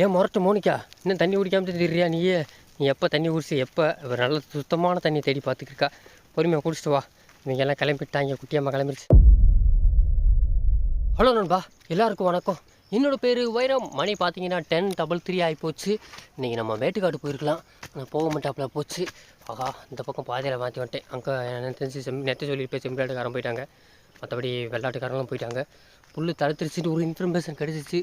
ஏன் முரட்டு மோனிக்கா? இன்னும் தண்ணி குடிக்காம தெரியா நீயே? நீ எப்போ தண்ணி குடிச்சு எப்போ? நல்ல சுத்தமான தண்ணி தேடி பார்த்துக்கிருக்கா. பொறுமையாக குடிச்சிட்டு வா. இவங்க எல்லாம் கிளம்பிட்டாங்க குட்டியம்மா கிளம்பிடுச்சு ஹலோ நண்பா எல்லாருக்கும் வணக்கம். என்னோட பேர் வைரம். மணி பார்த்தீங்கன்னா டென் டபுள் த்ரீ ஆகிப்போச்சு இன்றைக்கி நம்ம மேட்டுக்காடு போயிருக்கலாம். ஆனால் போக மாட்டாப்புல போச்சு. ஆகா இந்த பக்கம் பாதையில் மாற்றி வந்துட்டேன். அங்கே எனக்கு தெரிஞ்சு செம் நெத்த சொல்லி போய் செம்பிளாட்டுக்காரன் போயிட்டாங்க. மற்றபடி வெள்ளாட்டுக்காரங்களும் போயிட்டாங்க. புல் தடுத்துருச்சுட்டு ஒரு இன்ஃபர்மேஷன் கிடச்சிச்சு.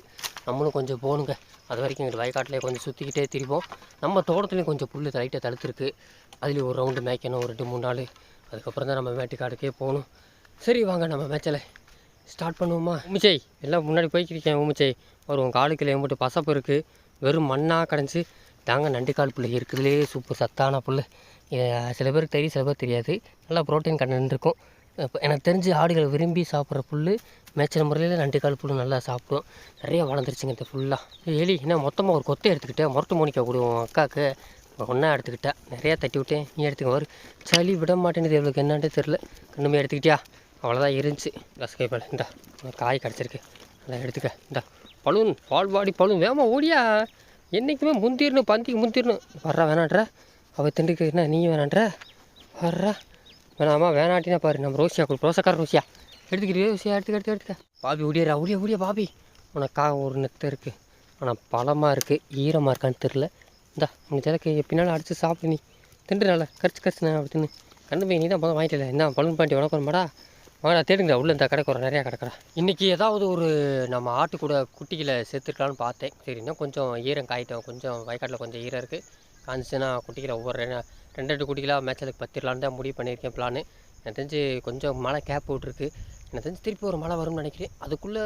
நம்மளும் கொஞ்சம் போகணுங்க அது வரைக்கும் எங்கள் வயக்காட்டிலே கொஞ்சம் சுற்றிக்கிட்டே திரிவோம். நம்ம தோட்டத்துலேயும் கொஞ்சம் புல் லைட்டாக தடுத்துருக்கு. அதுலேயும் ஒரு ரவுண்டு மேய்க்கணும் ஒரு ரெண்டு மூணு நாள். அதுக்கப்புறம் தான் நம்ம மேட்டுக்காடுக்கே போகணும். சரி வாங்க நம்ம மேய்ச்சலை ஸ்டார்ட் பண்ணுவோமா? உமிச்சை எல்லாம் முன்னாடி போய்க்கிருக்கேன் உமிச்சை ஒரு உங்கள் காலுக்குள்ள எம்பிட்டு பசப்பு இருக்குது வெறும் மண்ணாக கடைஞ்சி தாங்க நண்டுக்கால் புல் இருக்குதுலே சூப்பர் சத்தான புல் சில பேருக்கு தெரியும் சில பேர் தெரியாது. நல்லா ப்ரோட்டீன் கண்டென்ட் இருக்கும். இப்போ எனக்கு தெரிஞ்சு ஆடுகள் விரும்பி சாப்பிட்ற புல் மேய்ச்சல் முறையில் நண்டுக்கால் புல் நல்லா சாப்பிடும். நிறைய வளர்ந்துருச்சுங்க இந்த ஃபுல்லாக எலி என்ன மொத்தமாக ஒரு கொத்தை எடுத்துக்கிட்டேன் முரட்டு மோனிக்கா கொடுவோம் அக்காவுக்கு ஒன்றா எடுத்துக்கிட்டேன் நிறையா தட்டி விட்டேன். நீ எடுத்துக்க வரு. சளி விட மாட்டேங்குது. எவ்வளோக்கு என்னன்ட்டு தெரில கண்ணுமே எடுத்துக்கிட்டியா? அவ்வளோதான் இருந்துச்சு. ரசகை பால் இந்தா காய் கிடச்சிருக்கு. நல்லா எடுத்துக்க. இந்தா பால் பாடி பழுன் வேமா ஓடியா? என்றைக்குமே முந்திரணும் பந்திக்கு முந்திரணும். வர்றா வேணான்ற? அவள் திண்டுக்கு என்ன நீ வேணான்ற? வர்றா. வேணாமா வேணாட்டினா பாரு நம்ம ரோசியா கொடு ரோசக்கார ரோசியா எடுத்துக்கிட்டு ரோசியா எடுத்துக்க எடுத்துக்க எடுத்துக்க. பாபி ஓடியாரா ஓடியா ஓடியா பாபி. உனக்காக ஒரு நெத்தை இருக்குது ஆனால் பழமாக இருக்குது ஈரமாக இருக்கான்னு தெரில இந்தா உனக்கு எனக்கு பின்னால் அடித்து சாப்பிடு நீ. தின்று நல்லா கரிச்சு கரிச்சு நான் அப்படி தின்னு. போய் நீ தான் பதம் வாங்கிட்டல என்ன பலூன் பாண்டி உனக்கு வரமாடா வாங்கடா தேடுங்க உள்ளே இந்த கடை குறை நிறையா கிடக்குறா இன்றைக்கி ஏதாவது ஒரு நம்ம ஆட்டு கூட குட்டிகளை சேர்த்துருக்கலான்னு பார்த்தேன். சரி இன்னும் கொஞ்சம் ஈரம் காயிட்டோம். கொஞ்சம் வயக்காட்டில் கொஞ்சம் ஈரம் இருக்குது காஞ்சிச்சுன்னா குட்டிகளை ஒவ்வொரு ரெண்டு ரெண்டு ரெண்டு மேட்ச் அதுக்கு பத்திரலான்னு தான் முடிவு பண்ணியிருக்கேன் பிளான் எனக்கு தெரிஞ்சு கொஞ்சம் மழை கேப் விட்ருக்கு எனக்கு தெரிஞ்சு திருப்பி ஒரு மழை வரும்னு நினைக்கிறேன். அதுக்குள்ளே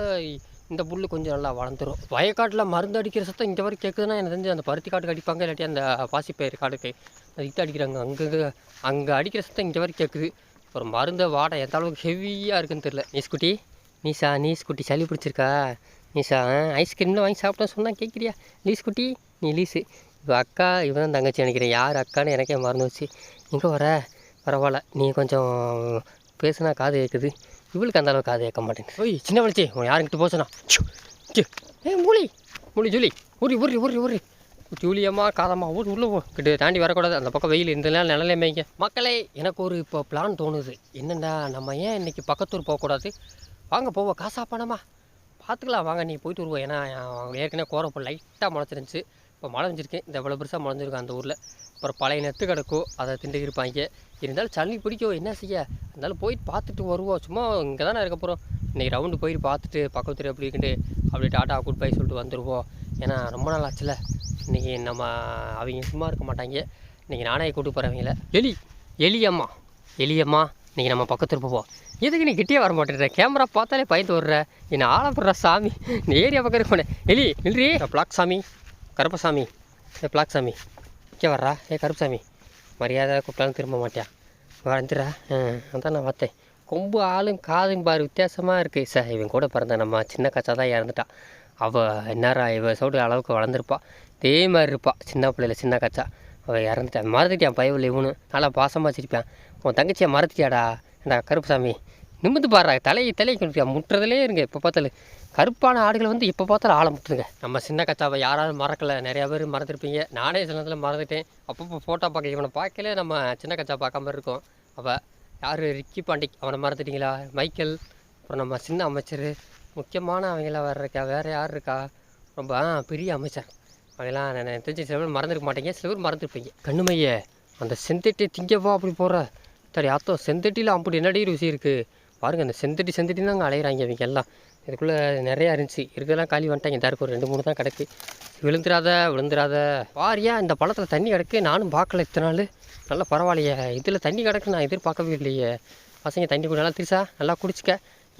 இந்த புல் கொஞ்சம் நல்லா வளர்ந்துடும் வயக்காட்டில் மருந்து அடிக்கிற சத்தம் இங்கே வரைக்கும் கேட்குதுன்னா எனக்கு தெரிஞ்சு அந்த பருத்தி காட்டுக்கு அடிப்பாங்க இல்லாட்டி அந்த பாசிப்பயிர் காடுக்கு அது இது அடிக்கிறாங்க. அங்கே அங்கே அடிக்கிற சத்தம் இங்கே வரைக்கும் கேட்குது ஒரு மருந்து வாடை எந்த அளவுக்கு ஹெவியாக இருக்குன்னு தெரில நீஸ் குட்டி நீசா நீஸ் குட்டி சளி பிடிச்சிருக்கா? நீசா ஐஸ்கிரீம்லாம் வாங்கி சாப்பிட்டா சொன்னால் கேட்குறியா லீஸ் குட்டி நீ லீஸு. இப்போ அக்கா இவன் தான் தங்கச்சி நினைக்கிறேன். யார் அக்கான்னு எனக்கே மறந்து வச்சு எங்கே வர பரவாயில்ல. நீ கொஞ்சம் பேசுனா காது கேட்குது இவளுக்கு அந்த அளவுக்கு காது கேட்க மாட்டேங்குது. ஓய் சின்ன வளர்ச்சி உன் யாருக்கிட்ட போச்சுனா ஏ மூலி. மூலி ஜூலி. உரி உரி ஊரி உரி ஜூலியம்மா காதம்மா ஊர் உள்ளே போ. கிட்ட தாண்டி வரக்கூடாது. அந்த பக்கம் வெயில் இந்த நேரம் நிழலே மேய்ங்க. மக்களே எனக்கு ஒரு இப்போ பிளான் தோணுது. என்னென்னா நம்ம ஏன் இன்னைக்கு பக்கத்தூர் போகக்கூடாது? வாங்க போவோம். காசா பணமா? பார்த்துக்கலாம். வாங்க நீ போயிட்டு வருவோம். ஏன்னா ஏற்கனவே கோரப்போ லைட்டாக முளைச்சிருந்துச்சு. இப்போ மழை இந்த எவ்வளோ பெருசாக முளைஞ்சிருக்கும் அந்த ஊரில். அப்புறம் பழைய நெத்து கிடக்கும் அதை திண்டுக்கு இருப்பாங்க இருந்தாலும் சளி பிடிக்கும் என்ன செய்ய? இருந்தாலும் போயிட்டு பார்த்துட்டு வருவோம். சும்மா இங்கே தானே இருக்க போகிறோம் இன்றைக்கி ரவுண்டு போயிட்டு பார்த்துட்டு பக்கத்து எப்படி இருக்குன்ட்டு அப்படி டாட்டா குட் பை சொல்லிட்டு வந்துடுவோம் ஏன்னா ரொம்ப நாள் ஆச்சுல இன்றைக்கி நம்ம அவங்க சும்மா இருக்க மாட்டாங்க. இன்றைக்கி நானே கூட்டு போகிறவங்கள எலி எலியம்மா எலியம்மா இன்றைக்கி நம்ம பக்கத்தில் போவோம். எதுக்கு நீ கிட்டே வர மாட்டேன்ற? கேமரா பார்த்தாலே பயந்து வர்ற என்ன ஆளப்படுற சாமி. இந்த ஏரியா பக்கம் இருக்கணும். எலி நில்றி. பிளாக் சாமி. கருப்பசாமி. ஏ பிளாக் சாமி இங்கே வர்றா. ஏ கருப்பசாமி. மரியாதை கூப்பிட்டாலும் திரும்ப மாட்டியா? வந்துடுறா ஆ அதான் நான் பார்த்தேன். கொம்பு ஆளும் காதும் பாரு வித்தியாசமாக இருக்குது சார் இவன் கூட பிறந்த நம்ம சின்ன கச்சா தான் இறந்துட்டான் அவள் என்னரா இவ சோடு அளவுக்கு வளர்ந்துருப்பா. இதே மாதிரி இருப்பாள் சின்ன பிள்ளையில சின்ன கச்சா. அவள் இறந்துட்டான் மறந்துட்டியான் பயவில் இவனு? நல்லா பாசமாக வச்சிருப்பான் உன் தங்கச்சியை மறந்துட்டியாடா? ஏண்டா கருப்புசாமி? நிமிந்து பாடுறா தலையை தலையை கொடுப்பியா முட்டுறதுலே இருங்க. இப்போ பார்த்தாலும் கருப்பான ஆடுகள் வந்து இப்போ பார்த்தாலும் ஆளை முட்டுருங்க நம்ம சின்ன கச்சாவை யாராவது மறக்கல. நிறையா பேர் மறந்துருப்பீங்க. நானே சில நேரத்தில் மறந்துட்டேன். அப்பப்போ ஃபோட்டோ பார்க்க இவனை பார்க்கல நம்ம சின்ன கச்சா பார்க்காம இருக்கோம். அப்போ யார்? ரிக்கி பாண்டிக் அவனை மறந்துட்டீங்களா? மைக்கேல். அப்புறம் நம்ம சின்ன அமைச்சர். முக்கியமான அவங்களாம் வேறு இருக்கா? வேறு யார் இருக்கா? ரொம்ப பெரிய அமைச்சர். அவங்களாம் நான் எனக்கு தெரிஞ்சு சில பேர் மறந்துருக்க மாட்டீங்க. சில பேர் மறந்துருப்பீங்க. கண்ணுமைய அந்த செந்தட்டி திங்கப்பா அப்படி போடுற. சரி அத்தோ செந்தட்டியில் அப்படி என்னடி ருசி இருக்குது பாருங்கள் அந்த செந்தட்டி செந்தட்டின்னு அங்கே அலையிறாங்க இவங்க எல்லாம். இதுக்குள்ளே நிறையா இருந்துச்சு. இருக்கிறதெல்லாம் காலி வந்துட்டாங்க எல்லாருக்கும் ஒரு ரெண்டு மூணு தான் கிடக்கு. விழுந்துராத விழுந்துராத பாரியா இந்த பழத்தில் தண்ணி கிடக்கு. நானும் பார்க்கல இத்தனை நாள். நல்லா பரவாயில்லையே. இதில் தண்ணி கிடக்கு நான் எதிர்பார்க்கவே இல்லையே. பசங்க தண்ணி கூட நல்லா திருசா நல்லா குடிச்சிக்க.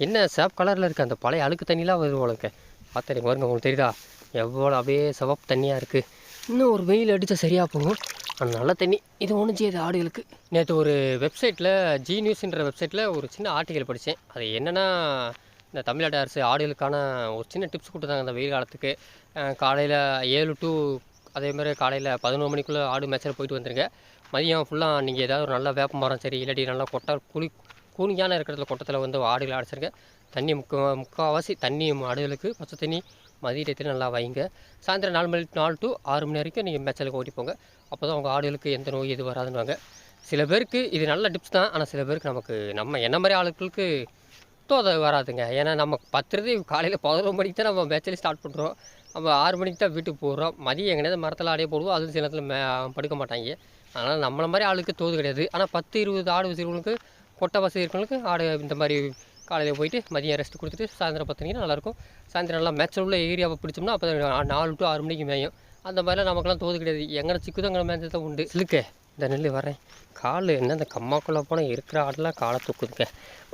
என்ன சேப் கலரில் இருக்குது அந்த பழைய அழுக்கு தண்ணிலாம் வருது உங்களுக்கு பார்த்தேன் பாருங்க உங்களுக்கு தெரியுதா? எவ்வளோ அப்படியே சிவப்பு தண்ணியாக இருக்குது இன்னும் ஒரு வெயில் அடித்தா சரியாக போகும். ஆனால் நல்ல தண்ணி. இது ஒன்றும் செய்யுது ஆடுகளுக்கு. நேற்று ஒரு வெப்சைட்டில் ஜி நியூஸ்ன்ற வெப்சைட்டில் ஒரு சின்ன ஆர்டிக்கல் படித்தேன் அது என்னென்னா இந்த தமிழ்நாடு அரசு ஆடுகளுக்கான ஒரு சின்ன டிப்ஸ் கொடுத்தாங்க அந்த வெயில் காலத்துக்கு. காலையில் ஏழு டு அதே மாதிரி காலையில் பதினோரு மணிக்குள்ளே ஆடு மேய்ச்சல் போயிட்டு வந்துருங்க. மதியம் ஃபுல்லாக நீங்கள் ஏதாவது ஒரு நல்ல வேப்ப மரம் சரி இல்லாட்டி நல்லா கொட்டை குளி கூனியான இருக்கிற கொட்டத்தில் வந்து ஆடுகளை அடைச்சிருங்க. தண்ணி முக்கா முக்கால்வாசி தண்ணி ஆடுகளுக்கு பச்சை தண்ணி மதிய டயத்தில் நல்லா வைங்க. சாயந்தரம் நாலு மணி நாலு டு ஆறு மணி வரைக்கும் நீங்கள் மேய்ச்சலுக்கு ஓட்டி போங்க. அப்போ தான் உங்கள் ஆடுகளுக்கு எந்த நோய் எது வராதுன்னு சில பேருக்கு இது நல்ல டிப்ஸ் தான். ஆனால் சில பேருக்கு நமக்கு நம்ம என்ன மாதிரி ஆளுகளுக்கு தோதை வராதுங்க. ஏன்னா நம்ம பத்துறது காலையில் பதினொரு மணிக்கு தான் நம்ம மேய்ச்சல் ஸ்டார்ட் பண்ணுறோம் நம்ம ஆறு மணிக்கு தான் வீட்டுக்கு போகிறோம் மதியம் எங்கேயாவது மரத்தில் ஆடையே போடுவோம். அதுவும் சில நேரத்தில் மே படுக்க மாட்டாங்க. அதனால் நம்மளை மாதிரி ஆளுக்கு தோது கிடையாது. ஆனால் பத்து இருபது ஆடு வச்சுருக்கவங்களுக்கு கொட்டை வசதி இருக்கிறவங்களுக்கு ஆடு இந்த மாதிரி காலையில் போயிட்டு மதியம் ரெஸ்ட் கொடுத்துட்டு சாயந்தரம் பார்த்தீங்கன்னா நல்லாயிருக்கும். சாயந்தரம் நல்லா மேட்சல் உள்ள ஏரியாவை பிடிச்சோம்னா அப்போ நாலு டு ஆறு மணிக்கு மேயும். அந்த மாதிரிலாம் நமக்குலாம் தோது கிடையாது. எங்கே சிக்குதங்கிற மேஞ்சது தான் உண்டு. சிலுக்க இந்த நெல் வரேன் கால் என்ன இந்த கம்மாக்குள்ளே போனால் இருக்கிற ஆடெல்லாம் காலை தூக்குதுங்க.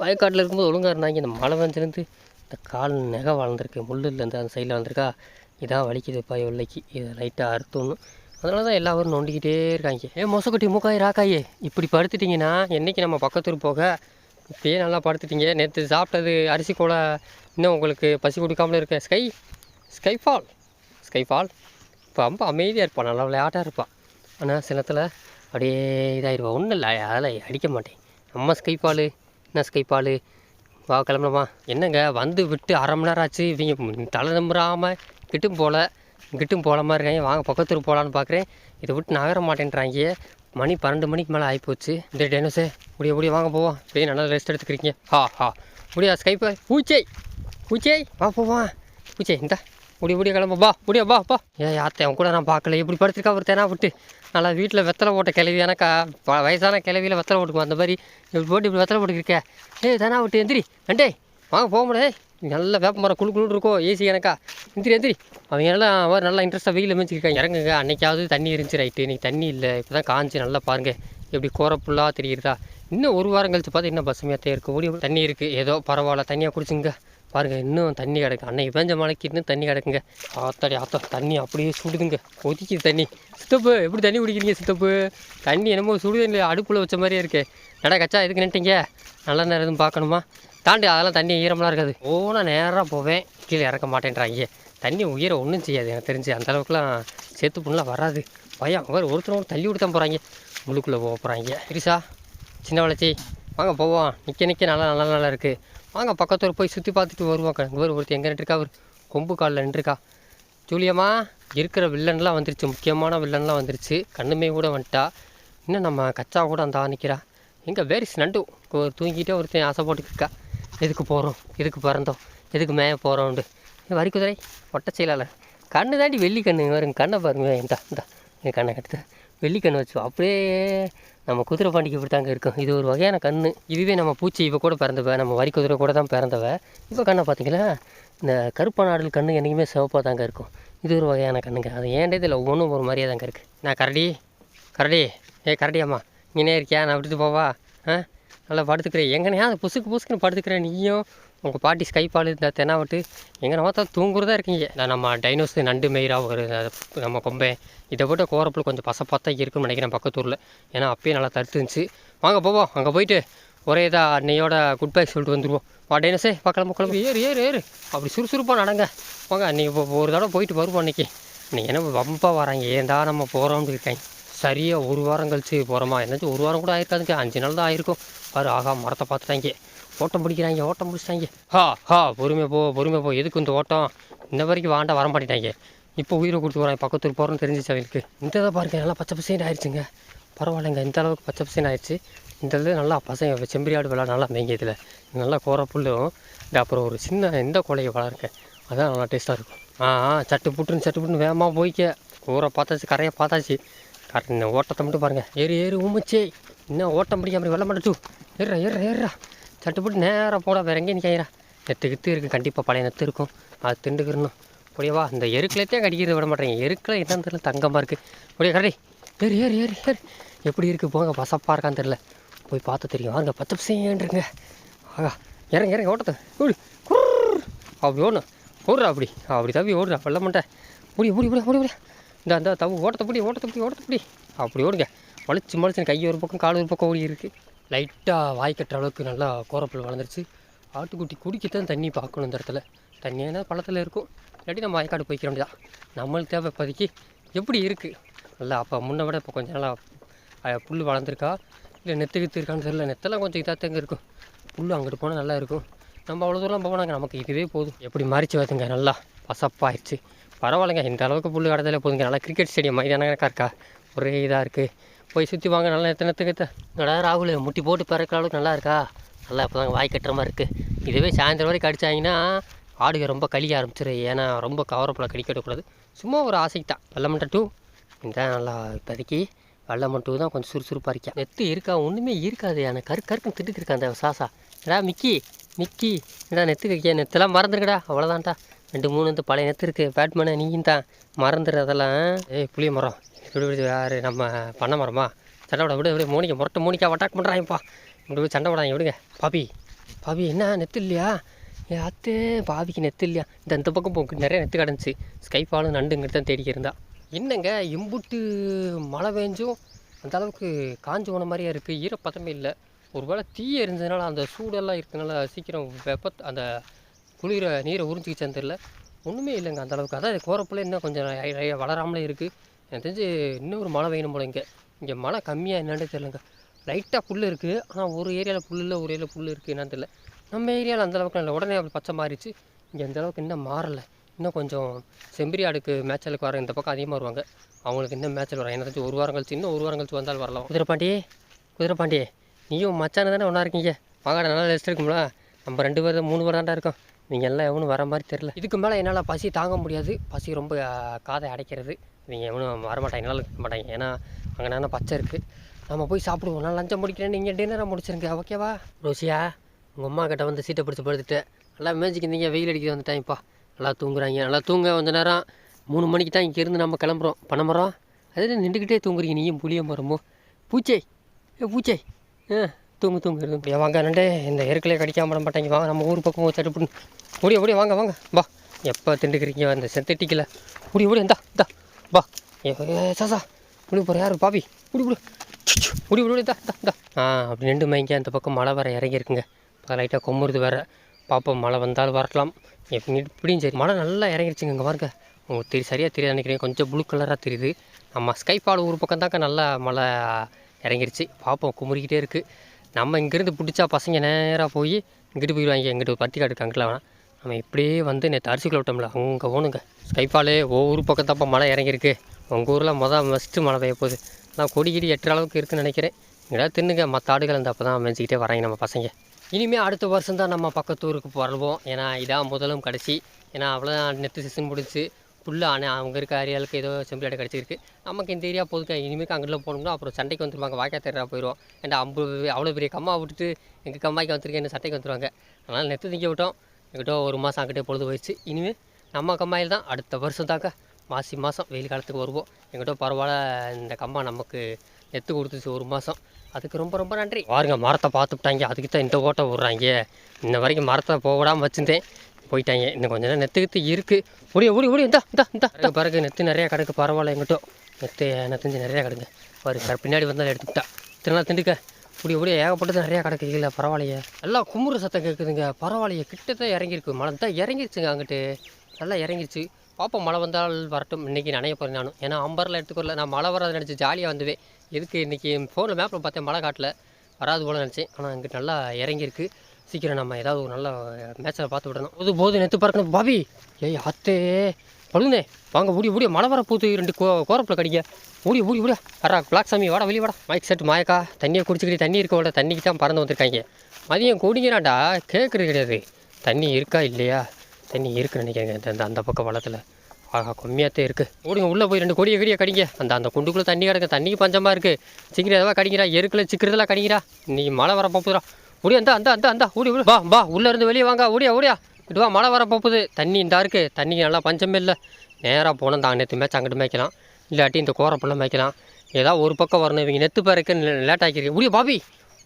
வயக்காட்டில் இருக்கும்போது ஒழுங்காக இருந்தாங்க இந்த மழை வந்துருந்து இந்த கால் நெகை வளர்ந்துருக்கு. முள்ளுலேருந்து அந்த சைடில் வந்திருக்கா இதான் வலிக்குது பாய் வெள்ளைக்கு. இதை லைட்டாக அறுத்தணும் அதனால தான் எல்லாரும் நோண்டிக்கிட்டே இருக்காங்க. ஏ மொசக்கட்டி மூக்காய் ராக்காயே. இப்படி படுத்துட்டிங்கன்னா என்றைக்கு நம்ம பக்கத்தூர் போக? இப்பயே நல்லா படுத்துட்டீங்க. நேற்று சாப்பிட்டது அரிசி கூட இன்னும் உங்களுக்கு பசி கொடுக்காமல இருக்க ஸ்கை ஸ்கைஃபால் ஸ்கைஃபால். இப்போ ரொம்ப அமைதியாக இருப்பான் நல்லா விளையாட்டாக இருப்பான் ஆனால் சிலத்தில் அப்படியே இதாகிடுவா ஒன்றும் இல்லை. அதெல்லாம் அடிக்க மாட்டேன். நம்ம ஸ்கைப்பால் என்ன ஸ்கைப்பால் வா கிளம்பலாமா என்னங்க? வந்து விட்டு அரை மணி நேரம் ஆச்சு. இவங்க தலை நம்புறாமல் கிட்டும் போகல கிட்டும் போகலாமா மாதிரி வாங்க பக்கத்தூர் போகலான்னு பார்க்குறேன் இதை விட்டு நகர மாட்டேன்றாங்க. மணி பன்னெண்டு மணிக்கு மேலே ஆகிப்போச்சு இந்த டேனோஸே முடிய முடிய வாங்க போவோம். அப்படியே நல்லா ரெஸ்ட் எடுத்துக்கிறீங்க. ஹா ஹா. முடியா ஸ்கைப்பா பூச்சை! பூச்சை! வா போவான் பூச்சை இந்தா. முடிய முடிய கிளம்பு. பா முடியா பா பா. ஏ யாத்தை அவன் கூட நான் பார்க்கல. இப்படி படுத்துருக்கா ஒரு தேனா விட்டு நல்லா வீட்டில் வெத்தலை போட்ட கிளவி எனக்கா ப- வயசான கிளவியில் வெத்தலை போட்டுக்குவோம் அந்த மாதிரி இப்படி போட்டு இப்படி வெத்தலை போட்டுக்கிருக்கேன் ஏய் தேனா விட்டு எந்திரி. அண்டே வாங்க போக முடியாது நல்ல வேப்ப மரம் குழு குழு இருக்கும் ஏசி எனக்கா. எந்திரி எந்திரி. அவங்க எல்லாம் நல்லா இன்ட்ரெஸ்ட்டாக வெயில் அமைச்சிருக்காங்க இறங்குங்க. அன்னைக்காவது தண்ணி இருந்துச்சு ரைட்டு இன்றைக்கி தண்ணி இல்லை. இப்போ தான் காஞ்சி நல்லா பாருங்கள் எப்படி கோரப்புல்லாக தெரியுதா? இன்னும் ஒரு வாரம் கழிச்சு பார்த்தா இன்னும் பசுமையாக இருக்க. ஓடி தண்ணி இருக்குது ஏதோ பரவாயில்ல தண்ணியாக குடிச்சுங்க. பாருங்க இன்னும் தண்ணி கிடக்கு. அன்னைக்கு பெஞ்ச மழைக்கு இன்னும் தண்ணி கிடக்குங்க. ஆத்தாடி ஆத்தா. தண்ணி அப்படியே சுடுதுங்க. கொதிக்குது தண்ணி. சித்தப்பு எப்படி தண்ணி குடிக்கிறீங்க சித்தப்பு? தண்ணி என்னமோ சுடுது இல்லை அடுப்பில் வச்ச மாதிரியே இருக்கு. நடா கச்சா எதுக்கு நின்ட்டீங்க நல்ல நேரம் எதுவும் பார்க்கணுமா? தாண்டி அதெல்லாம் தண்ணி ஈரமெல்லாம் இருக்காது. ஓனா நேராக போவேன். கீழே இறக்க மாட்டேன்றாங்க தண்ணி உயிரை ஒன்றும் செய்யாது எனக்கு தெரிஞ்சு. அந்த அளவுக்குலாம் சேர்த்து புண்ணெலாம் வராது. பயம். வேறு ஒருத்தர் தள்ளி விட்டு தான் போகிறாங்க முழுக்குள்ளே போக போகிறாங்க கிரிசா சின்ன வளர்ச்சி வாங்க போவோம். நிற்க நிற்க நல்லா நல்லா நல்லா இருக்குது வாங்க பக்கத்தூர் போய் சுற்றி பார்த்துட்டு வருவோம். இங்கே ஒரு ஒருத்தர் எங்கே நின்றுருக்கா அவர் கொம்பு காலில் நின்றுருக்கா ஜூலியம்மா இருக்கிற வில்லன்லாம் வந்துருச்சு. முக்கியமான வில்லன்லாம் வந்துருச்சு. கண்ணுமே கூட வந்துட்டா. இன்னும் நம்ம கச்சா கூட அந்த நிற்கிறா எங்கே வேரிஸ் நண்டு? ஒரு தூங்கிட்டே ஒருத்தன் ஆசை போட்டுக்கிருக்கா எதுக்கு போகிறோம் எதுக்கு பிறந்தோம்? எதுக்கு மேய போகிறோம்ண்டு வரிக்குதிரை ஒட்ட செயலாளர். கண்ணு தாண்டி வெள்ளி கண்ணு வரும் கண்ணை பாருங்க. இந்தா இந்தா என் கண்ணை கட்டுது. வெள்ளி கண்ணு வச்சு அப்படியே நம்ம குதிரை பாண்டிக்கு இப்படி தாங்க இருக்கும். இது ஒரு வகையான கண் இதுவே நம்ம பூச்சி இப்போ கூட பிறந்தவ நம்ம வரி குதிரை கூட தான் பிறந்தவ. இப்போ கண்ணை பார்த்தீங்களா இந்த கருப்பான ஆடல் கண்ணு என்றைக்குமே சிவப்பாக தாங்க இருக்கும். இது ஒரு வகையான கண்ணுங்க. அது ஏன்டே இதில் ஒவ்வொன்றும் ஒரு மாதிரியே தாங்க இருக்குது நான் கரடி கரடி. ஏ கரடியாம்மா இங்கே இருக்கியா? நான் விட்டுட்டு போவா? ஆ? நல்லா படுத்துக்கிறேன் எங்கனையா அந்த புசுக்கு புசுக்குன்னு படுத்துக்கிறேன் நீயும்? உங்கள் பாட்டி ஸ்கைப்பால் இந்த தென்னாவட்டு எங்கே பார்த்தா தூங்குறதா இருக்கீங்க. நான் நம்ம டைனோஸ் நண்டு மயிரா ஒரு நம்ம கொம்பை இதை போட்டு கோரப்பில் கொஞ்சம் பசப்பாத்தா இருக்குன்னு நினைக்கிறேன் பக்கத்தூரில். ஏன்னா அப்பயே நல்லா தடுத்துருந்துச்சு வாங்க போவோம். அங்கே போயிட்டு ஒரே இதாக அன்னையோட குட் பை சொல்லிட்டு வந்துடுவோம் வா டைனோஸே பார்க்கலாம் கிளம்பி ஏறு ஏறு ஏறு. அப்படி சுறுசுறுப்பாக நடங்க. வாங்க அன்றைக்கி இப்போ ஒரு தடவை போயிட்டு வருவோம் அன்றைக்கி நீ என்ன வம்பாக வராங்க. ஏன் தான் நம்ம போகிறோம்னு இருக்காங்க. சரியாக ஒரு வாரம் கழிச்சு போகிறோமா என்னாச்சும் ஒரு வாரம் கூட ஆயிருக்காதுங்க. அஞ்சு நாள் தான் ஆயிருக்கும். பாரு ஆகா மரத்தை பார்த்துட்டாங்க. ஓட்டம் பிடிக்கிறாங்க ஓட்டம் பிடிச்சிட்டாங்க. ஹா ஹா பொறுமை போ பொறுமை போ. எதுக்கு இந்த ஓட்டம்? இந்த வரைக்கும் வாண்டா வர மாட்டேட்டாங்க இப்போ உயிரை கொடுத்து போகிறாங்க பக்கத்தூர் போகிறோன்னு தெரிஞ்சிச்சு அவங்களுக்கு. இந்த இதை பாருங்க நல்லா பச்சை பசேன்னு ஆயிடுச்சுங்க பரவாயில்லைங்க இந்த அளவுக்கு பச்சை பசேன்னு ஆயிடுச்சு இந்த இது நல்லா பசங்க செம்பரியாடு விளாட நல்லா மேங்கியதில் நல்லா கோர புல்லும். இந்த அப்புறம் ஒரு சின்ன இந்த கொலையை வளருங்க அதான் நல்லா டேஸ்ட்டாக இருக்கும். ஆ ஆ, சட்டு புட்டுன்னு சட்டு புட்டுன்னு வேகமாக போய்க்க. ஊரை பார்த்தாச்சு கரையை பார்த்தாச்சு. கரெக்ட் ஓட்டத்தை மட்டும் பாருங்கள் ஏறு ஏறு உமிச்சே இன்னும் ஓட்டம் பிடிக்க அப்படி வெள்ள மாட்டேச்சு ஏறா ஏறா ஏறுறா சட்டுப்பட்டு நேராக போட வேற எங்கேயும் நிற்கிறா நெத்து கித்து இருக்குது கண்டிப்பாக பழைய நெத்து இருக்கும். அது திண்டுக்கிறணும் அப்படியேவா இந்த எருக்குலத்தையும் கடிக்கிறது விட மாட்டேங்க எருக்கில் என்னன்னு தெரியல தங்கமாக இருக்குது அப்படியே கடை ஏறு ஏறு ஏறு ஏறு. எப்படி இருக்குது போங்க பசப்பாக இருக்கான்னு தெரில போய் பார்த்து தெரியும். வாங்க பத்து பசங்கன்றிருங்க ஆகா இறங்க இறங்க ஓட்டத்தை. ஓடு அப்படி ஓடணும். ஓடுறா அப்படி. அப்படி தவி ஓடுறா வெள்ள மாட்டேன் முடி முடியும் முடியும் முடியும் முடி இந்த அந்த தவு ஓட்டத்தை பிடி ஓட்டத்தை பிடி ஓட்டத்தை பிடி. அப்படி ஓடுங்க. மலைச்சு மலைச்சு கை ஒரு பக்கம் கால் ஒரு பக்கம் ஓடி இருக்குது லைட்டாக வாய் கட்டுற அளவுக்கு நல்லா கோரப்புல் வளர்ந்துருச்சு. ஆட்டுக்குட்டி குடிக்கத்தான் தண்ணி பார்க்கணும் இந்த இடத்துல. தண்ணி என்ன இருக்கும். இல்லாட்டி நம்ம வாய்க்காடு போய்க்கிற வேண்டியதான் நம்மளுக்கு தேவை இப்போதைக்கு எப்படி இருக்குது நல்லா அப்போ முன்ன விட இப்போ கொஞ்சம் நல்லா புல் வளர்ந்துருக்கா? இல்லை நெத்து கித்து இருக்கான்னு தெரியல. நெத்தெல்லாம் கொஞ்சம் இதாக இருக்கும். புல் அங்கிட்டு போனால் நல்லா இருக்கும். நம்ம அவ்வளோ தூரம் போனாங்க நமக்கு இதுவே போதும். எப்படி மாறிச்சு பார்த்துங்க நல்லா பசப்பாயிடுச்சு பரவாயில்லைங்க. இந்த அளவுக்கு புல் கடத்தில் போதுங்க. நல்லா கிரிக்கெட் ஸ்டேடியம் மைதானம் இருக்கா ஒரே இதாக இருக்குது போய் சுற்றி வாங்க. நல்லா எத்தனை எத்தனை ராகுல் முட்டி போட்டு பிறக்கிற அளவுக்கு நல்லா இருக்கா? நல்லா இப்போ தாங்க வாய் கட்டுற மாதிரி இருக்குது இதுவே சாயந்தரம் வரைக்கும் கடிச்சாங்கன்னா ஆடுக ரொம்ப கழிக்க ஆரம்பிச்சிடும் ஏன்னா ரொம்ப கவரப்பில் கடிக்க விடக்கூடாது. சும்மா ஒரு ஆசைக்கு தான். வெள்ளமண்டை டூ. இந்த நல்லா இப்போதைக்கு வெள்ளமன் டூ தான் கொஞ்சம் சுறுசுறுப்பாக இருக்கேன் நெத்து இருக்கா? ஒன்றுமே இருக்காது. எனக்கு கரு கருக்குன்னு திட்டுக்கு இருக்கா அந்த சாசா. ஏடா மிக்கி மிக்கி. என்னடா நெத்து கறிக்கியா நெத்தெல்லாம் மறந்துருக்கடா அவ்வளோதான்டா ரெண்டு மூணு இந்த பழைய நெத்து இருக்குது பேட்மேனை நீயும் தான். மறந்துடு அதெல்லாம் ஏய் புளிய மரம். இப்படி இப்படி யார்? நம்ம பண்ண மரமா? சண்டை விட விட விட. மோனிக்கா முரட்டை மோனிக்கா அட்டாக் பண்ணுறாங்கப்பா இப்படி போய் சண்டை விடாங்க விடுங்க. பாபி பாபி என்ன? நெத்து இல்லையா? ஏ அத்தே பாபிக்கு நெத்து இல்லையா? இந்த இந்த பக்கம் போக்கு நிறைய நெத்து கிடந்துச்சு. ஸ்கைஃபாலும் நண்டுங்கிட்டு தான் தேடிக்கி இருந்தா. என்னங்க? இம்புட்டு மழை பெஞ்சும் அந்த அளவுக்கு காஞ்சு போன மாதிரியே இருக்குது ஈரப்பதமே இல்லை. ஒருவேளை தீ எரிஞ்சதுனால அந்த சூடெல்லாம் இருக்கிறதுனால சீக்கிரம் வெப்ப அந்த குளிர நீரை உறிஞ்சிக்கிச்சான்னு தெரில ஒன்றுமே இல்லைங்க அந்த அளவுக்கு. அதான் கோரப்பில் இன்னும் கொஞ்சம் நிறைய- வளராமலே இருக்குது எனக்கு தெரிஞ்சு இன்னும் ஒரு மழை வேணும் போல இங்கே. இங்கே மழை கம்மியாக என்னன்னு தெரியலங்க. லைட்டாக புல் இருக்குது ஆனால் ஒரு ஏரியாவில் புல் இல்லை ஒரு ஏரியாவில் புல் இருக்குது என்னன்னு தெரில நம்ம ஏரியாவில் அந்த அளவுக்கு இல்லை. உடனே அப்படி பச்சை மாறிச்சு இங்கே அந்தளவுக்கு இன்னும் மாறலை. இன்னும் கொஞ்சம் செம்பரி ஆடுக்கு மேட்சலுக்கு வர இந்த பக்கம் அதிகமாக வருவாங்க. அவங்களுக்கு இன்னும் மேட்சல் வரும். எனக்கு தெரிஞ்சு ஒரு வாரம் கழிச்சு இன்னும் ஒரு வாரம் கழிச்சு வந்தாலும் வரலாம். குதிரைப்பாண்டி குதிரைப்பாண்டி நீயும் மச்சான தானே ஒன்றா இருக்கீங்க? வாங்கடா நல்லா ரெஸ்ட் இருக்குங்களா நம்ம ரெண்டு பேர் மூணு பேர் தான்டா இருக்கோம். நீங்கள் எல்லாம் எவனும் வர மாதிரி தெரில இதுக்கு மேலே என்னால் பசி தாங்க முடியாது. பசி ரொம்ப காதை அடைக்கிறது. நீங்கள் எவனும் வரமாட்டாங்க. என்னால் இருக்க மாட்டாங்க. ஏன்னா அங்கே நானே பச்சை இருக்குது நம்ம போய் சாப்பிடுவோம். நான் லஞ்சம் முடிக்கிறேன். நீங்கள் டின்னரை முடிச்சிருங்க. ஓகேவா ரோசியா உங்கள் அம்மா கிட்ட வந்து சீட்டை பிடிச்சி படுத்துட்டு நல்லா மேஜிக்கு நீங்கள் வெயில் அடிக்க வந்துட்டாங்கப்பா நல்லா தூங்குறாங்க. நல்லா தூங்க கொஞ்ச நேரம் மூணு மணிக்கு தான் இங்கேருந்து நம்ம கிளம்புறோம். பணமரம் அதே நின்றுக்கிட்டே தூங்குறீங்க? நீயும் புளிய மரமோ பூச்சை. ஏ பூச்சை. ஆ. தூங்கு தூங்கு இருக்கும் அப்படியே வாங்க நண்டே இந்த எருக்கிலே கடிக்காம விட மாட்டாங்க. வாங்க நம்ம ஊர் பக்கம் சட்டுப்புண்ணு ஓடிய ஓடிய வாங்க வாங்க. வா. எப்போ திண்டுக்கிறீங்க? அந்த செத்தட்டிக்கல ஓடி ஓடி இந்தா இந்தா. வா. ஏ சாசா முடி போகிற யார்? பாபி. முடி முடி முடி முடி இந்தா இந்தா ஆ அப்படி நின்று மைங்க அந்த பக்கம் மழை வர இறங்கியிருக்குங்க. இப்போ லைட்டாக கொம்முறது வேறு. பார்ப்போம் மழை வந்தாலும் வரலாம். எப்படியும் இப்படியும் சரி. மழை நல்லா இறங்கிருச்சுங்க இங்கே பாருங்க. உங்களுக்கு தெரி சரியாக தெரியாது நினைக்கிறேன் கொஞ்சம் ப்ளூ கலராக தெரியுது. நம்ம ஸ்கைபால் ஊர் பக்கம் தாங்க நல்லா மழை இறங்கிருச்சு. பார்ப்போம் குமுறிக்கிட்டே இருக்குது நம்ம இங்கேருந்து பிடிச்சா பசங்க நேராக போய் இங்கிட்டு போயிடுவாங்க எங்கிட்ட பத்தி காட்டு காடு வேணாம். நம்ம இப்படியே வந்து நேற்று அரிசிக்குள்ள விட்டோம்ல அங்கே போகணுங்க. ஸ்கைஃபாலே ஒவ்வொரு பக்கத்தப்போ மழை இறங்கியிருக்கு. உங்கள் ஊரில் மொதல் ஃபஸ்ட்டு மழை பெய்ய போகுது. நான் கொடி கிடி எட்டுற அளவுக்கு இருக்குதுன்னு நினைக்கிறேன். இங்கேயா தின்னுங்க மற்ற ஆடுகள் இந்த அப்போ தான் மேய்ச்சிக்கிட்டே வராங்க நம்ம பசங்க. இனிமேல் அடுத்த வருஷம் தான் நம்ம பக்கத்து ஊருக்கு வருவோம் ஏன்னா இதான் முதலும் கடைசி. ஏன்னா அவ்வளோதான் நெத்து சீசன் முடிச்சு ஃபுல்லாக ஆனால் அவங்க இருக்க ஏரியாவுக்கு ஏதோ செம்பிளாடு கிடச்சிருக்கு. நமக்கு இந்த ஏரியா போதுக்கா இனிமேல் அங்கெல்லாம் போனோம்னா அப்புறம் சண்டைக்கு வந்துருவாங்க வாய்க்கா தேரா போயிடும் ஏன்டா அம்பு அவ்வளோ பெரிய கம்மா விட்டுட்டு எங்கள் கம்மாய்க்கு என்ன சண்டைக்கு வந்துருவாங்க. அதனால் நெத்து திங்க விட்டோம். எங்கிட்ட ஒரு மாதம் அங்கிட்டே பொழுது போயிடுச்சு. இனிமேல் நம்ம கம்மாயில் தான் அடுத்த வருஷம் தாங்க மாசி மாதம் வெயில் காலத்துக்கு வருவோம். எங்கிட்ட பரவாயில்ல இந்த கம்மா நமக்கு நெத்து கொடுத்துச்சு ஒரு மாதம் அதுக்கு ரொம்ப ரொம்ப நன்றி. பாருங்க மரத்தை பார்த்துட்டாங்க அதுக்கு தான் இந்த ஓட்டை விட்றாங்க. இன்ன வரைக்கும் மரத்தை போக விடாமல் வச்சுருந்தேன். போயிட்டாங்க. இன்னும் கொஞ்ச நேரம் நெத்து கித்து இருக்குது ஓடி ஓடி ஓடி இந்தா இந்தா. இந்தா. பிறகு நெத்து நிறையா கிடக்கு. பரவாயில்ல எங்கிட்டோ. நெத்து நெத்தஞ்சு நிறையா கிடக்கு. பாரு பின்னாடி வந்தாலும் எடுத்துக்கிட்டா. இத்தனை திண்டுக்க. இப்படி இப்படி ஏகப்பட்டது நிறையா கிடக்கு. இல்லை பரவாயில்லையே. நல்லா குமுறு சத்தம் கேட்குதுங்க. பரவாயில்லையே. கிட்டத்தான் இறங்கியிருக்கு. மழை தான் இறங்கிருச்சுங்க அங்கிட்டு. நல்லா இறங்கிருச்சு. பார்ப்போம் மழை வந்தால் வரட்டும். இன்றைக்கி நனைய போகிறேன் நானும். ஏன்னா அம்பரில் எடுத்துக்கொள்ள நான் மழை வராது நினச்சி ஜாலியாக வந்துவேன். எதுக்கு இன்றைக்கி ஃபோனில் மேப்பில் பார்த்தேன் மழை காட்டில். வராது போல நினச்சேன். ஆனால் அங்கிட்டு நல்லா இறங்கியிருக்கு. சீக்கிரம் நம்ம ஏதாவது ஒரு நல்ல மேட்சில் பார்த்து விடணும். போது போது நெத்து பார்க்கணும். பாபி ஏய் அத்தே பழுந்தே வாங்க ஓடி ஓடி மழை வர பூத்து ரெண்டு கோ கோரப்பில் கடிங்க. ஓடி ஓடி ஓடியா வரா பிளாக் சாமி வாடா வெளியே வாடா. மைக் செட் மாயக்கா தண்ணியை குடிச்சிக்கிட்டு தண்ணி இருக்க விட தண்ணிக்கு தான் பறந்து வந்திருக்காங்க. மதியம் குடிங்கிறான்டா கேட்குறது கிடையாது. தண்ணி இருக்கா இல்லையா? தண்ணி இருக்குன்னு நினைக்கிறேங்க இந்த இந்த அந்த பக்கம் வளத்தில். ஆஹா கம்மியாகத்தே இருக்குது ஓடுங்க உள்ளே போய் ரெண்டு கொடியை கடியை கடிங்க. அந்த அந்த குண்டுக்குள்ளே தண்ணி கிடக்கு தண்ணிக்கு பஞ்சமாக இருக்குது சீக்கிரம் எதாவது கடிக்கிறா எருக்கில் சிக்கிறதெல்லாம் கடிக்கிறா நீ மழை வர போகுதுடா ஓடி அந்த அந்த அந்த அந்த ஓடி ஓடி. வா வா. உள்ளேருந்து வெளியே வாங்க. ஓடியா ஓடியா. இதுவா வா மழை வர போகுது. தண்ணி இந்தா இருக்குது தண்ணிக்கு நல்லா பஞ்சமே இல்லை. நேராக போனோம். தான் நேற்று மேட்ச் அங்கிட்டு மேய்க்கலாம். இல்லாட்டி இந்த கோரப்பெல்லாம் மேய்க்கலாம். ஏதாவது ஒரு பக்கம் வரணும். இவங்க நெத்து பேருக்கு லேட் ஆக்கிருக்கு ஓடியா பாபி.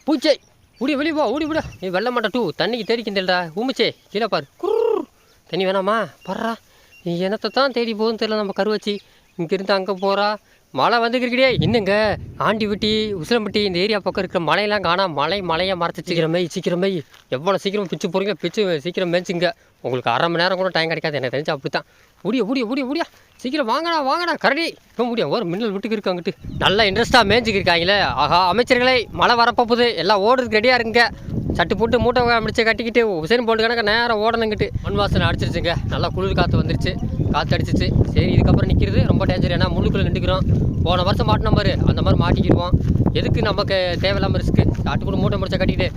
பூச்சை. ஓடி வெளியே போ ஓடி விட நீ வெள்ள மாட்டா டூ. தண்ணிக்கு தேடிக்கிந்தேடா ஊமிச்சே. கீழே பாரு. குர் தண்ணி வேணாமா? பர்றா. நீ என்னத்தை தான் தேடி போகுதுன்னு தெரியல. நம்ம கருவச்சி. இங்கேருந்து அங்கே போகிறா மழை வந்துக்கிறியே இன்னுங்க ஆண்டிவிட்டி உசிலம்பட்டி இந்த ஏரியா பக்கம் இருக்கிற மலையெல்லாம் காணாம மலை மலையை மறைச்சி சீக்கிரமே சீக்கிரமே எவ்வளோ சீக்கிரம் பிச்சு போகிறீங்க பிச்சு சீக்கிரம் மேய்ச்சிங்க. உங்களுக்கு அரை மணி நேரம் கூட டைம் கிடைக்காது. எனக்கு தெரிஞ்சு அப்படி தான் முடிய முடிய ஓடியா ஓடியா. சீக்கிரம் வாங்கடா வாங்கடா கரடி. இப்போ முடியும். ஒரு மின்னல் விட்டுக்கு இருக்கு அங்கிட்டு. நல்லா இன்ட்ரெஸ்ட்டாக மேய்ச்சிக்கிருக்காங்களே ஆஹா அமைச்சர்களே மழை வரப்போகுது. எல்லாம் ஓடுறதுக்கு ரெடியாக இருங்க. சட்டு போட்டு மூட்டை முடிச்சு கட்டிக்கிட்டு உசேன் போட்டு கணக்க நேரம் ஓடணுங்கிட்டு. மண் வாசனை அடிச்சிருச்சுங்க. நல்லா குளிர் காற்று வந்துருச்சு. காற்று அடிச்சிச்சு. சரி இதுக்கப்புறம் நிற்கிறது ரொம்ப டேஞ்சர் ஏன்னா முள்ளுக்குள்ளே நின்றுக்கிறோம் போன வருஷம் மாட்டின மாதிரி அந்த மாதிரி மாட்டிக்கிடுவோம். எதுக்கு நமக்கு தேவையில்லாமல் ரிஸ்க்கு போட்டு மூட்டை முடிச்சா கட்டிக்கிட்டு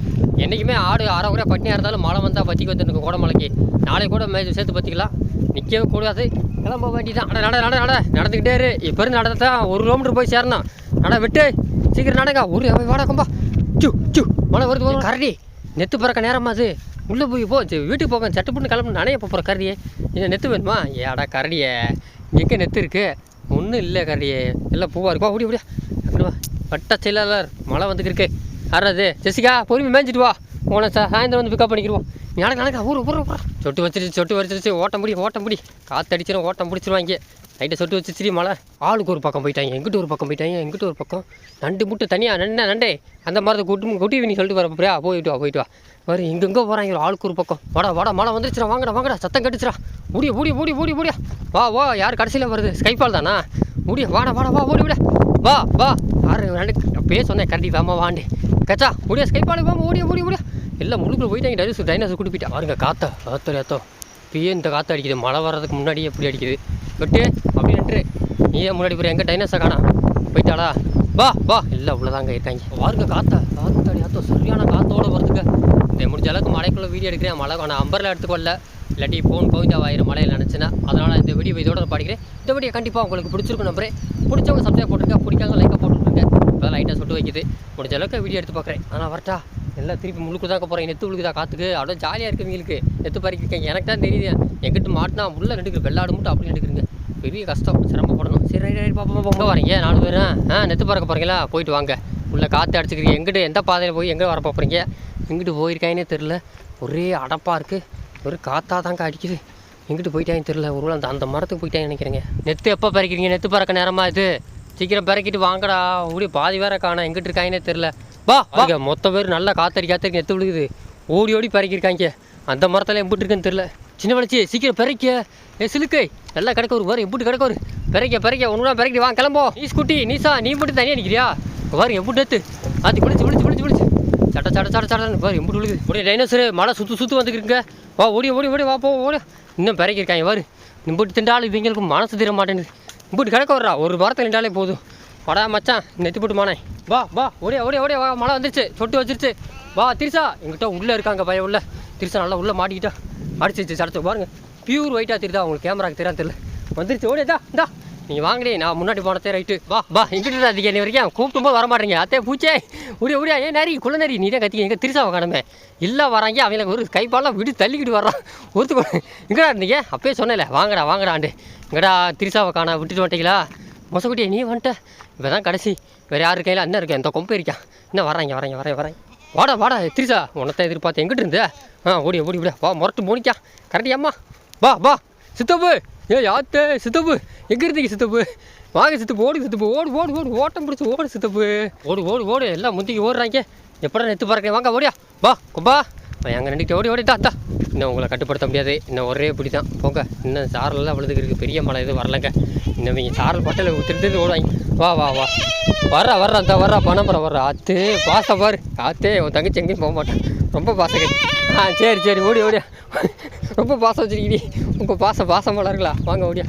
என்றைக்குமே ஆடு அரை குறையாக பட்டினியாக இருந்தாலும் மழை வந்தால் பற்றிக்கு வந்துருக்கு கோடமலைக்கு நாளைக்கு கூட மே சேர்த்து பற்றிக்கலாம் நிற்கவே கூடாது. கிளம்ப வேண்டிதான் நட நட நட நட. நடந்துக்கிட்டே இரு. இப்போ இருந்து நடந்தா ஒரு கிலோமீட்டர் போய் சேரணும். நட விட்டு. சீக்கிரம் நடங்க. ஒரு அவன் வாடா கம்பா. சு சு மழை வருது வருது. கரடி. நெத்து பிறக்க நேரமா அது? உள்ளே போய் போ வீட்டுக்கு போக சட்டு புண்ணு கிளம்பு நானே போகிற கரடியே? இங்கே நெத்து வேணுமா? ஏடா கரடியே. எங்கே நெத்து இருக்கு? ஒன்றும் இல்லை கரடியே. எல்லாம் பூவாக இருக்கா அப்படி அப்படியா அப்படிவா பட்ட செயலாளர் மழை வந்துக்கிருக்கு. யாராவது ஜெசிகா பொறுமை மேய்ஞ்சிட்டு வா. உன சா சாயந்தரம் வந்து பிக்கப் பண்ணிக்கிடுவோம். நீ நடக்கா ஊர் ஊரு சொட்டு வச்சிருச்சு சொட்டு வச்சிருச்சு. ஓட்டம் முடி ஓட்டம் முடி காற்று அடிச்சிடும் ஓட்டம் பிடிச்சிருவாங்க. நைட்டை சொட்டு வச்சிருச்சு மலை ஆளுக்கு ஒரு பக்கம் போயிட்டாங்க எங்கிட்ட ஒரு பக்கம் போயிட்டாங்க எங்கிட்ட ஒரு பக்கம். நண்டு முட்டை தனியாக நண்டே நண்டே. அந்த மாதிரி கூட்டு குட்டி நீ சொல்லிட்டு வர அப்படியா போயிட்டு வா போயிட்டு வா. வரும் எங்கெங்கே போகிறாங்க ஆளுக்கு ஒரு பக்கம். வாடா வாடா மழை வந்துருச்சுடா வாங்கடா வாங்கடா சத்தம் கட்டுச்சுடா. முடிய மூடி மூடி மூடி முடியா. வா வா யார் கடைசியில் வருது? ஸ்கைபால் தானா? முடிய வாடா வாடா வா ஓடி விட. வா வா. யார் ரெண்டு அப்பயே சொன்னேன் கரடி வாமா வாண்டே கச்சா முடியா ஸ்கைபால் வாமா ஓடியா ஓடி ஓடியா. எல்லாம் முழுக்க போயிட்டாங்க டைனோசர் டைனோசர் கூட்டி போயிட்டா. பாருங்க காத்தா காத்தோ ஏத்தோ இப்பயே இந்த காற்று அடிக்குது. மழை வர்றதுக்கு முன்னாடியே எப்படி அடிக்குது. பட்டு அப்படி நட்டு நீயே முன்னாடி போய் எங்கே டைனோசர் காணா? போயிட்டாளா? வா வா. இல்லை உள்ளதாங்க இருக்காங்க. பாருங்க காத்தா காத்தாடி ஆத்தோ சரியான காற்றோடு வருதுங்க. இந்த முடிஞ்ச அளவுக்கு மழைக்குள்ளே வீடியோ எடுக்கிறேன். மழை நான் அம்பரில் எடுத்துக்கொள்ள இல்லாட்டி ஃபோன் கோவிந்தா ஆயிரம் மழையில் நினச்சினா அதனால் இந்த வீடியோ இதோட நான் படிக்கிறேன். இந்த வீடியோ கண்டிப்பாக உங்களுக்கு பிடிச்சிருக்கும் நம்பரே. பிடிச்சவங்க சப்ஸ்கிரைப் போட்டுருக்கேன் பிடிக்காங்க லைக்காக போட்டுருங்க. இப்போ லைட்டாக சுட்டு வைக்குது. முடிஞ்ச அளவுக்கு வீடியோ எடுத்து பார்க்குறேன் ஆனால் வரட்டா. எல்லாம் திருப்பி முழுக்கு தான் போகிறேன் நெத்து உழுக்குதா காத்துக்கு. அவ்வளோ ஜாலியாக இருக்கு இவங்களுக்கு நெத்து பறிக்கிருக்கீங்க எனக்கு தான் தெரியுது. எங்கிட்ட மாட்டினா உள்ள நடுக்கு வெள்ளாடு மட்டும் அப்படி நடுக்குறீங்க பெரிய கஷ்டம். சிரமப்படணும். சரி ரைட் ரைட் பாப்பா பாப்பா வரீங்க? நாலு பேரும் ஆ? நெத்து பறக்க போகிறீங்களா போயிட்டு வாங்க. உள்ள காற்று அடிச்சுக்கிறீங்க எங்கிட்ட எந்த பாதையில் போய் எங்கே வர போகிறீங்க எங்கிட்டு போயிருக்காங்கன்னே தெரில ஒரே அடப்பாக இருக்குது ஒரு காற்றா தாங்க அடிக்குது. எங்கிட்டு போயிட்டாங்கன்னு தெரில ஒரு அந்த அந்த மரத்துக்கு போயிட்டாங்கன்னு நினைக்கிறேங்க. நெத்து எப்போ பறிக்கிறீங்க? நெத்து பறக்க நேரமா இது? சீக்கிரம் பறக்கிட்டு வாங்கடா. ஓடி பாதி வேற காணோம். எங்கிட்டு இருக்காங்கன்னே தெரில வா வாங்க மொத்த பேர் நல்லா காத்தடி காத்தடி நெத்து விழுகுது. ஓடி ஓடி பறக்கிருக்காங்க. அந்த மரத்தில் எம்பிட்டு இருக்குன்னு தெரில சின்ன வளர்ச்சி சீக்கிரம் பிறக்க. ஏ சிலுக்கை. நல்லா கிடக்க ஒரு வரும் எம்பிட்டு கிடக்க ஒரு. பிறக்க பிறக்க ஒன்று பிறக்கி வாங்க கிளம்போ. நீ ஸ்கூட்டி நீசா நீ மட்டும் தனியாக நிற்கிறியா வரும் எம்பிட்டு எடுத்து ஆத்தி பிடிச்சி பிடிச்சி பிடிச்சி பிடிச்சி. சட்ட சட சட சடன்னு பாரு எம்பிட்டு விழுகுது. ஒரே டைனோசர் மழை சுற்று சுற்று வந்துருக்குங்க வா ஓடி ஓடி ஓடி வா போ ஓடி. இன்னும் பிறக்கிருக்காங்க பாரு. இம்புட்டு திண்டாலும் இவங்களுக்கு மனசு தர மாட்டேங்குது. இம்புட்டு கிடக்க வர்றா. ஒரு வாரத்தில் நின்றாலே போதும். வாடா மச்சான் நெத்தி போட்டு மானே. வா வா ஓடியா ஓடியா ஓடியா வா மழை வந்துருச்சு சொட்டு வச்சிருச்சு. வா திரிசா எங்கிட்ட உள்ளே இருக்காங்க பையன் உள்ள. திரிசா நல்லா உள்ளே மாட்டிக்கிட்டா. அடிச்சிருச்சு சடத்து பாருங்க. பியூர் ஒயிட்டாக தெரியுதா உங்களுக்கு கேமராக்கு தெரியாது தெரியல. வந்துருச்சு ஓடியா இந்தா நீங்கள் வாங்கடி நான் முன்னாடி போனதே ரைட்டு. வா வா எங்கிட்ட அதிக நீ வரைக்கும் கூப்பிட்டும் போது வர மாட்டேங்க. அத்தே பூச்சே. உடைய உடியா ஏன் நரி குள்ள நரி நீ தான் கத்திக்க எங்கே திருசா காணுமே. இல்லை வராங்க அவங்களுக்கு ஒரு கைப்பாலாம் விட்டு தள்ளிக்கிட்டு வர்றான். ஒருத்து எங்கடா இருந்தீங்க? அப்பயே சொன்னல வாங்கடா வாங்கடாண்டு எங்கடா திருசாவை காணா விட்டுட்டு மாட்டீங்களா மொசக்குட்டியே நீ வந்துட்ட. இப்போ தான் கடைசி. வேறு யார் இருக்கையில அண்ணன் இருக்கேன். இந்த கொம்பு இருக்கான் இன்னும் வராங்க வராங்க வரேன் வரேன் வாடா வாடா எத்திரிசா உனத்தான் எதிர்பார்த்து எங்கிட்டு இருந்த? ஆ ஓடி ஓடி விட. வா முரட்டு மோனிக்கா. கரெக்டியாம்மா வா வா. சித்தப்பு. ஏ யாத்தே. சித்தப்பு. எங்கே இருந்தீங்க சித்தப்பு? வாங்க சித்தப்பு. ஓடு சித்தப்பு. ஓடு ஓடு ஓடு. ஓட்டம் பிடிச்சி ஓடு சித்தப்பு. ஓடு ஓடு ஓடு. எல்லாம் முந்திக்கு ஓடுறாங்க. எப்படா நெத்து பறக்க வாங்க ஓடியா. வா கொம்பா. எங்கள் நின்றுட்டு ஓடி ஓடி தா தா இன்னும் உங்களை கட்டுப்படுத்த முடியாது. இன்னும் ஒரே பிடி தான் போங்க. இன்னும் சாரலாம் அவ்வளோதுக்கு இருக்குது பெரிய மழை எதுவும் வரலங்க. இன்னும் நீங்கள் சாரல் பட்டில் திருத்து ஓடுவாங்க. வா வா வா. வர்றா வர்றா அந்த வர்றா. பணம்பரம் வர்றா. ஆத்து பாச பாரு. ஆத்தே உன் தங்கச்சி எங்கேயும் போக மாட்டேன் ரொம்ப பாசம் ஆ சரி சரி. ஓடி ஓடியா ரொம்ப பாசம் வச்சிருக்கீடி. உங்கள் பாசம் பாசம் இருக்கலாம் வாங்க ஓடியா.